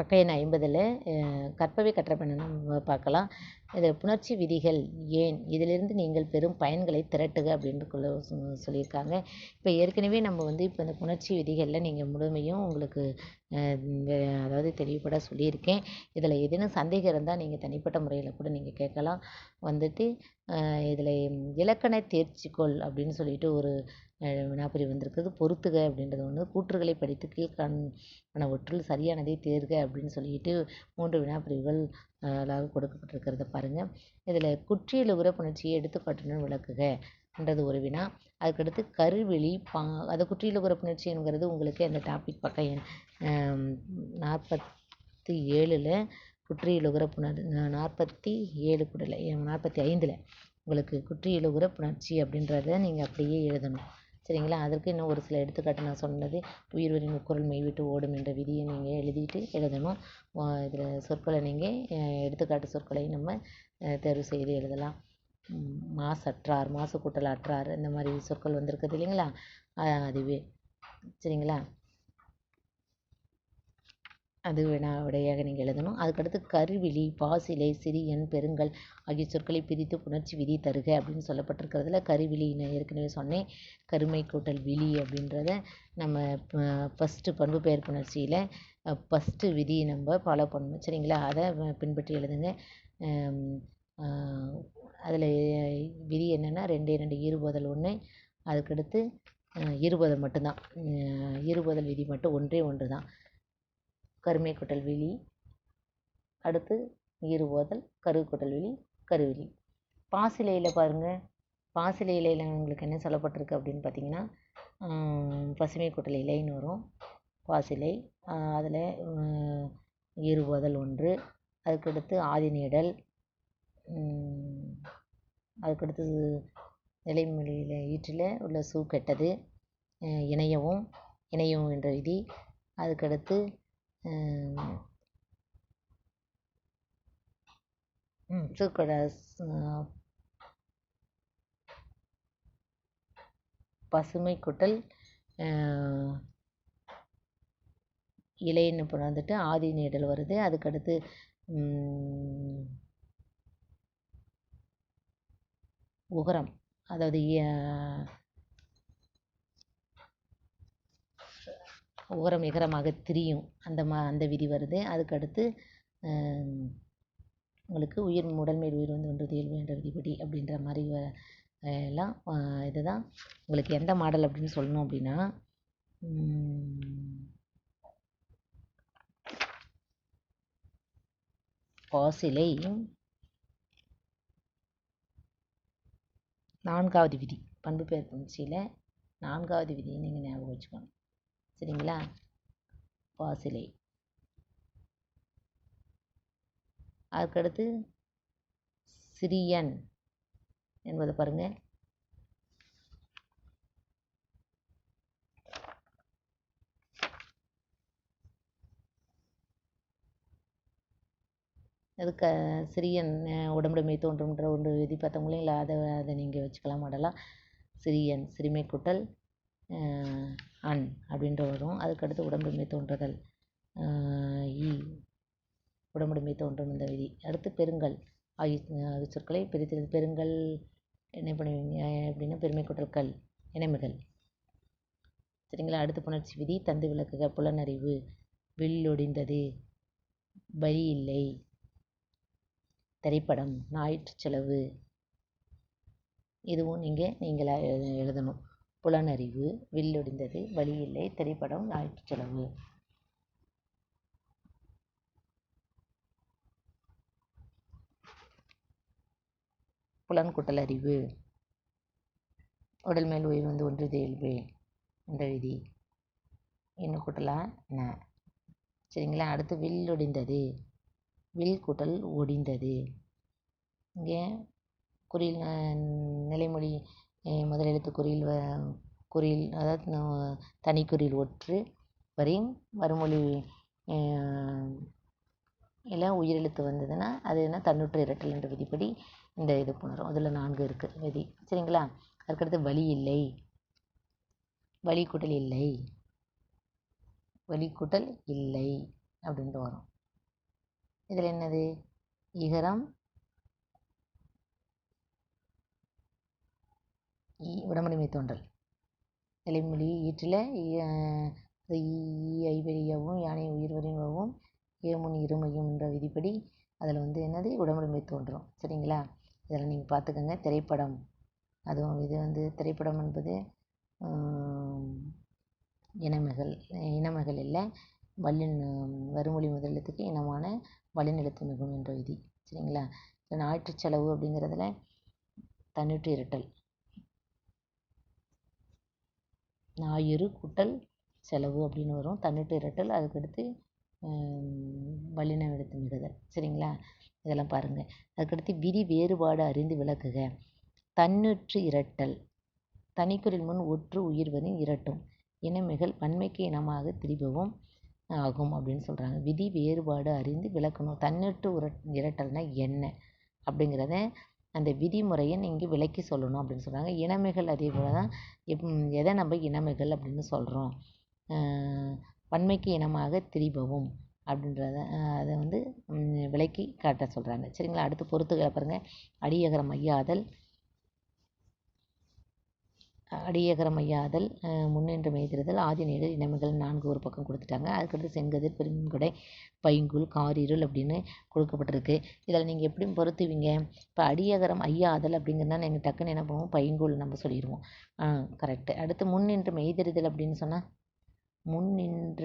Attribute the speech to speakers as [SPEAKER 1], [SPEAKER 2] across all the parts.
[SPEAKER 1] பக்க எண் ஐம்பதில் கற்பவை கற்றபெண்ணை நம்ம பார்க்கலாம். இது புணர்ச்சி விதிகள் ஏன்? இதிலிருந்து நீங்கள் பெறும் பயன்களை திரட்டுக அப்படின்னு கொள்ள சொ- சொல்லியிருக்காங்க. இப்போ ஏற்கனவே நம்ம வந்து இப்போ இந்த புணர்ச்சி விதிகளில் நீங்கள் முழுமையும் உங்களுக்கு அதாவது தெளிவுபட சொல்லியிருக்கேன். இதில் ஏதேனும் சந்தேகம் இருந்தால் நீங்கள் தனிப்பட்ட முறையில் கூட நீங்கள் கேட்கலாம். வந்துட்டு இதில் இலக்கண தேர்ச்சிக்கொள் அப்படின்னு சொல்லிட்டு ஒரு அஹ், வந்திருக்குது. பொறுத்துக அப்படின்றது ஒன்று கூற்றுகளை படித்து கீழ்காணவற்றுள் சரியானதை தேர்க அப்படின்னு சொல்லிட்டு மூன்று வினாப்பிரிவுகள் அழகாக கொடுக்கப்பட்டிருக்கிறத பாருங்கள் இதில் குற்றியல் புணர்ச்சியை எடுத்துக்காட்டுடன் விளக்குக. என்றது ஒரு வினா. அதுக்கடுத்து கருவெளி பா அது குற்றியல் உறப்புணர்ச்சி என்கிறது உங்களுக்கு அந்த டாபிக் பக்கம் எண் நாற்பத்தி ஏழில் குற்றியல் புணர் நாற்பத்தி ஏழு குடல நாற்பத்தி ஐந்தில் உங்களுக்கு குற்றியல் புணர்ச்சி அப்படின்றத நீங்கள் அப்படியே எழுதணும். சரிங்களா? அதற்கு இன்னும் ஒரு சில எடுத்துக்காட்டு நான் சொன்னது உயிர்வரின் முக்குரல் மெய்விட்டு ஓடும் என்ற விதியை நீங்கள் எழுதிட்டு எழுதணும். இதில் சொற்களை நீங்கள் எடுத்துக்காட்டு சொற்களை நம்ம தேர்வு செய்து எழுதலாம். மாசற்றார் மாசு கூட்டல் அற்றார் இந்த மாதிரி சொற்கள் வந்திருக்குது இல்லைங்களா? அதுவே. சரிங்களா? அது வேணா விடையாக நீங்கள் எழுதணும். அதுக்கடுத்து கருவிழி பாசிலை சிறியன் பெருங்கல் ஆகிய சொற்களை பிரித்து புணர்ச்சி விதி தருக அப்படின்னு சொல்லப்பட்டிருக்கிறதுல கருவிழி நான் ஏற்கனவே சொன்னேன். கருமை கூட்டல் விழி அப்படின்றத நம்ம ஃபஸ்ட்டு பண்பு பெயர் புணர்ச்சியில் ஃபஸ்ட்டு விதி நம்ம ஃபாலோ பண்ணணும். சரிங்களா? அதை பின்பற்றி எழுதுங்க. அதில் விதி என்னென்னா ரெண்டே ரெண்டு ஈறுபோதல் ஒன்று அதுக்கடுத்து இருபதல் மட்டும்தான். அஹ், இருபதல் விதி மட்டும் ஒன்றே ஒன்று தான் கருமை குட்டல் விழி. அடுத்து ஈறு ஓதல் கரு குட்டல் விழி கருவிழி. பாசிலையில் பாருங்கள் பாசிலை இலையில் உங்களுக்கு என்ன சொல்லப்பட்டிருக்கு அப்படின்னு பார்த்தீங்கன்னா பசுமை குட்டல் இலைன்னு வரும். பாசிலை அதில் ஈறு ஓதல் ஒன்று. அதுக்கடுத்து ஆதி நீடல். அதுக்கடுத்து நிலைமொழியில் ஈற்றில் உள்ள சூ கெட்டது இணையவும் இணையவும் என்ற விதி. அதுக்கடுத்து அஹ், ம் பசுமை குட்டல் அஹ், இலைன்னு வந்துட்டு ஆதி நீடல் வருது. அதுக்கடுத்து உகரம். அதாவது ஓரம் உகரம் திரியும். அந்த மா அந்த விதி வருது. அதுக்கடுத்து உங்களுக்கு உயிர் உடல்மேல் உயிர் வந்து ஒன்று இயல்பு என்ற விதிப்படி அப்படின்ற மாதிரி வ- எல்லாம் இதுதான். உங்களுக்கு எந்த மாடல் அப்படின்னு சொல்லணும் அப்படின்னா பாசிலை நான்காவது விதி. பண்பு பேர் புணர்ச்சியில் நான்காவது விதியை நீங்கள் ஞாபகம் வச்சுக்கணும் சரிங்களா? பாசிலை அதுக்கடுத்து சிரியன் என்பதை பாருங்க. அதுக்கு சிரியன் உடம்புடைமை தோன்றும்ன்ற ஒன்று விதி பார்த்தவங்களும் இல்லை அதை அதை நீங்கள் வச்சுக்கலாம். மாடலாம் சிரியன் சிறுமை கூட்டல் அன் அப்படின்ற வரும். அதுக்கடுத்து உடம்புடைமை தோன்றுதல் இ உடம்புடைமை தோன்றும் இந்த விதி. அடுத்து பெருங்கல் ஆகிய ஆகிய சொற்களை பிரித்தெழுது. பெருங்கல் என்ன பண்ணுவீங்க அப்படின்னா பெருமை கூட்டல் கல் இணைமிகள் சரிங்களா? அடுத்து புணர்ச்சி விதி தந்து விளக்குக புலனறிவு வில்லொடிந்தது வரி இல்லை திரைப்படம் ஞாயிற்று செலவு. இதுவும் நீங்கள் நீங்களாக எழுத எழுதணும். புலனறிவு வில்லொடிந்தது வழி இல்லை திரைப்படம் ஞாயிற்றுச் செலவு. புலன் கூட்டல் அறிவு உடல் மேல் உயிர் வந்து ஒன்று இயல்பு என்ற விதி. இன்னும் கூட்டலாம் ந. சரிங்களா? அடுத்து வில் ஒடிந்தது வில் கூட்டல் ஒடிந்தது. இங்கே குறியில் நிலைமொழி முதல் எழுத்து குறியில் வ- குறியில் அதாவது ந- தனிக்குறியில் ஒற்று வரையும் வறுமொழி எல்லாம் உயிரெழுத்து வந்ததுன்னா அது என்ன? தன்னுற்று இரட்டல் என்ற விதிப்படி இந்த இது புணரும். அதில் நான்கு இருக்குது விதி. சரிங்களா? அதுக்கடுத்து வழி இல்லை. வழி கூட்டல் இல்லை. வழி கூட்டல் இல்லை. அப்படின்ட்டு வரும். இதில் என்னது? இகரம் இ உடம்புடைமை தோன்றல். நிலைமொழி ஈற்றில் ஈ ஐவெளியவும் யானை உயிர்வரிகவும் ஏமுன் இருமையும் என்ற விதிப்படி அதில் வந்து என்னது? உடம்புடைமை தோன்றும். சரிங்களா? இதில் நீங்கள் பார்த்துக்கோங்க திரைப்படம். அதுவும் இது வந்து திரைப்படம் என்பது இனமகள் இனமகள் இல்லை. வல்லின் வறுமொழி முதலெழுத்துக்கு இனமான வல்லினெழுத்து மிகும் என்ற விதி. சரிங்களா? ஞாயிற்று ஞாயிற்றுச் செலவு அப்படிங்கிறதுல தன்னிட்டு இரட்டல். ஞாயிறு கூட்டல் செலவு அப்படின்னு வரும். தன்னிட்டு இரட்டல் அதுக்கடுத்து வல்லின எடுத்து மிகுதல். சரிங்களா? இதெல்லாம் பாருங்கள் அதுக்கடுத்து விதி வேறுபாடு அறிந்து விளக்குக. தன்னிற்று இரட்டல். தனிக்குறில் முன் ஒற்று உயிர்வதும் இரட்டும். இனமிகள் பன்மைக்கு இனமாக திரிபவும் ஆகும் அப்படின்னு சொல்கிறாங்க விதி வேறுபாடு அறிந்து விளக்கணும். தன்னிற்று உர இரட்டல்னால் என்ன அப்படிங்கிறத அந்த விதிமுறையை நீங்கள் விளக்கி சொல்லணும் அப்படின்னு சொல்கிறாங்க இனமைகள் அதே போல் தான் எப் எதை நம்ம இனமைகள் அப்படின்னு சொல்கிறோம் பன்மைக்கு இனமாக திரிபவும் அப்படின்றத அதை வந்து விளக்கி காட்ட சொல்கிறாங்க சரிங்களா? அடுத்து பொறுத்துகளை பாருங்கள் அடியகரம் ஐயாதல் அடியகரம் ஐயாதல் முன்னின்று மெய்திருதல் ஆதிநீடு இனமைகள் நான்கு ஒரு பக்கம் கொடுத்துட்டாங்க. அதுக்கடுத்து செங்கதிர் பெருங்குடை பைங்குல் காரிருள் அப்படின்னு கொடுக்கப்பட்டிருக்கு. இதில் நீங்கள் எப்படி பொருத்துவீங்க? இப்போ அடியகரம் ஐயாதல் அப்படிங்கிறனா நீங்கள் டக்குன்னு என்ன பண்ணுவோம்? பைங்குல் நம்ம சொல்லிடுவோம். கரெக்டு அடுத்து முன்னின்று மெய்திருதல் அப்படின்னு சொன்னால் முன்னின்ற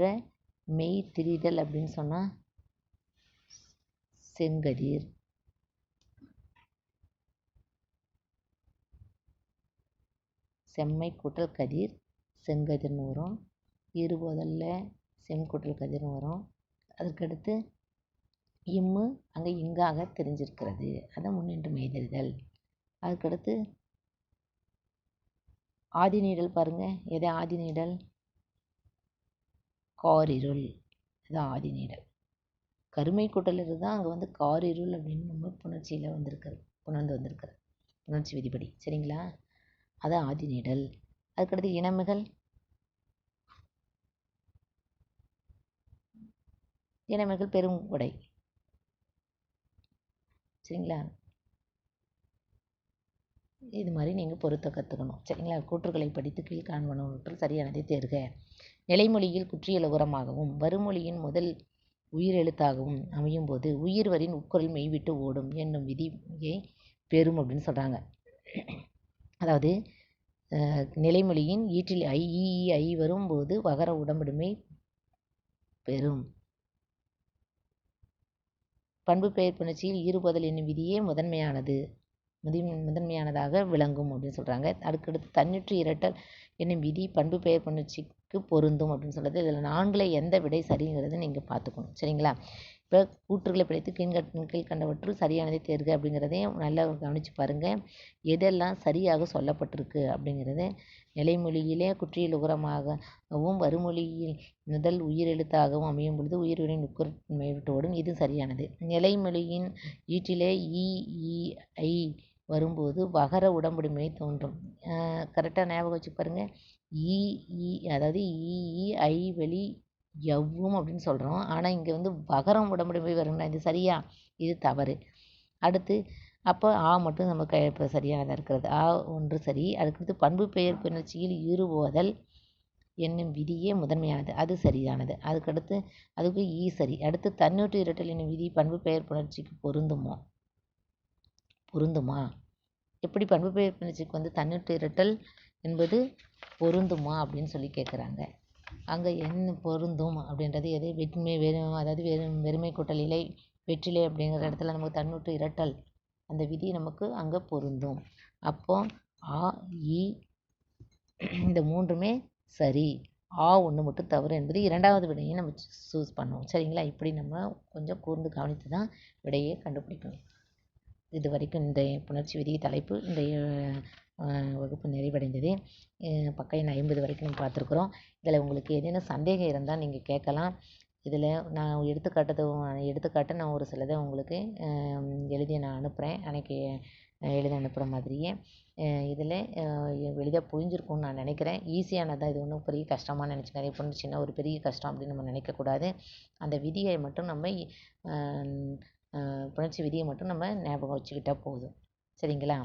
[SPEAKER 1] மெய்திரிதல் அப்படின்னு சொன்னால் செங்கதிர். செம்மை கூட்டல் கதிர் செங்கதிர்னு வரும். இருபோதல்ல செம்கூட்டல் கதிர்னு வரும். அதுக்கடுத்து இம்மு அங்கே இங்காக தெரிஞ்சிருக்கிறது. அதான் முன்னின்று மெய்தறிதல். அதுக்கடுத்து ஆதி நீடல் பாருங்கள் எது ஆதி நீடல்? காரிருள். இதுதான் ஆதி நீடல். கருமை கூட்டலிருந்து தான் அங்கே வந்து காரிருள் அப்படின்னு நம்ம புணர்ச்சியில் வந்திருக்கிறது புணர்ந்து வந்திருக்கிறது புணர்ச்சி விதிப்படி. சரிங்களா? அது ஆதிநீடல் அதுக்கடுத்து இனமிகள் இனமிகள் பெருங்குடை சரிங்களா? இது மாதிரி நீங்கள் பொருத்த கற்றுக்கணும் சரிங்களா? கூற்றுகளை படித்து கீழ்காண்பனவற்றுள் சரியானதை தேர்க. நிலைமொழியில் குற்றியல உரமாகவும் வருமொழியின் முதல் உயிரெழுத்தாகவும் அமையும் போது உயிர்வரின் உட்குரல் மெய்விட்டு ஓடும் என்னும் விதியை பெறும் அப்படின்னு சொல்கிறாங்க அதாவது நிலைமொழியின் ஈற்றில் ஐ ஈ ஐ வரும்போது வகர உடம்புடைமை பெறும். பண்பு பெயர் புணர்ச்சியில் ஈறுபதல் என்னும் விதியே முதன்மையானது. முதி முதன்மையானதாக விளங்கும் அப்படின்னு சொல்கிறாங்க அதுக்கடுத்து தன்னிற்று இரட்டல் என்னும் விதி பண்பு பெயர் புணர்ச்சிக்கு பொருந்தும் அப்படின்னு சொல்கிறது இதில் நான்கில் எந்த விடை சரிங்கிறத நீங்கள் பார்த்துக்கணும். சரிங்களா? இப்போ கூற்றுகளை பிடித்து கீழ்கண் கீழ்கண்டவற்றுள் சரியானதை தேர்க அப்படிங்கிறதையும் நல்லா கவனித்து பாருங்கள் எதெல்லாம் சரியாக சொல்லப்பட்டிருக்கு அப்படிங்கிறது நிலைமொழியிலே குற்றியல் உரமாகவும் வருமொழியில் முதல் உயிரெழுத்தாகவும் அமையும் பொழுது உயிர்வினை விட்டோடும் இது சரியானது. நிலைமொழியின் ஈற்றிலே இ ஐ வரும்போது வகர உடம்புடைமை தோன்றும். கரெக்டாக ஞாபகம் வச்சு பாருங்கள் இ அதாவது இ ஐ வெளி எவ்வும் அப்படின்னு சொல்கிறோம் ஆனால் இங்கே வந்து வகரம் உடம்புடைமை வருங்களா இது சரியா? இது தவறு. அடுத்து அப்போ ஆ மட்டும் நம்ம க இப்போ சரியானதாக இருக்கிறது. ஆ ஒன்று சரி. அதுக்கடுத்து பண்பு பெயர் புணர்ச்சியில் ஈறுபோதல் என்னும் விதியே முதன்மையானது. அது சரியானது. அதுக்கடுத்து அதுக்கு ஈ சரி. அடுத்து தன்னூற்று இரட்டல் என்னும் விதி பண்பு பெயர் புணர்ச்சிக்கு பொருந்துமோ? பொருந்துமா? எப்படி பண்பு பெயர் புணர்ச்சிக்கு வந்து தன்னூற்று இரட்டல் என்பது பொருந்துமா அப்படின்னு சொல்லி கேட்குறாங்க அங்கே என்ன பொருந்தும் அப்படின்றது எது? வெட்மை வெறும் அதாவது வெறும் வெறுமை கூட்டல் இலை வெற்றிலை அப்படிங்கிற இடத்துல நமக்கு தன்னூற்று இரட்டல். அந்த விதி நமக்கு அங்கே பொருந்தும். அப்போ ஆ இ இந்த மூன்றுமே சரி. ஆ ஒன்று மட்டும் தவறு என்பது இரண்டாவது விடையை நம்ம சூஸ் பண்ணுவோம். சரிங்களா? இப்படி நம்ம கொஞ்சம் கூர்ந்து கவனித்து தான் விடையை கண்டுபிடிக்கணும். இது வரைக்கும் இந்த புணர்ச்சி விதி தலைப்பு இந்த வகுப்பு நிறைவடைந்தது. பக்கம் எண் ஐம்பது வரைக்கும் நம்ம பார்த்துருக்குறோம். இதில் உங்களுக்கு ஏதேனும் சந்தேகம் இருந்தால் நீங்கள் கேட்கலாம். இதில் நான் எடுத்துக்காட்டது எடுத்துக்காட்டு நான் ஒரு சிலதை உங்களுக்கு எழுதி நான் அனுப்புகிறேன் அன்றைக்கி எழுத அனுப்புகிற மாதிரியே. இதில் எளிதாக புரிஞ்சிருக்கும்னு நான் நினைக்கிறேன். ஈஸியானதான் இது ஒன்றும் பெரிய கஷ்டமாக நினச்சிக்காதீங்க. இப்போ சின்ன ஒரு பெரிய கஷ்டம் அப்படின்னு நம்ம நினைக்கக்கூடாது. அந்த விதியை மட்டும் நம்ம புணர்ச்சி விதியை மட்டும் நம்ம ஞாபகம் வச்சுக்கிட்டா போதும். சரிங்களா?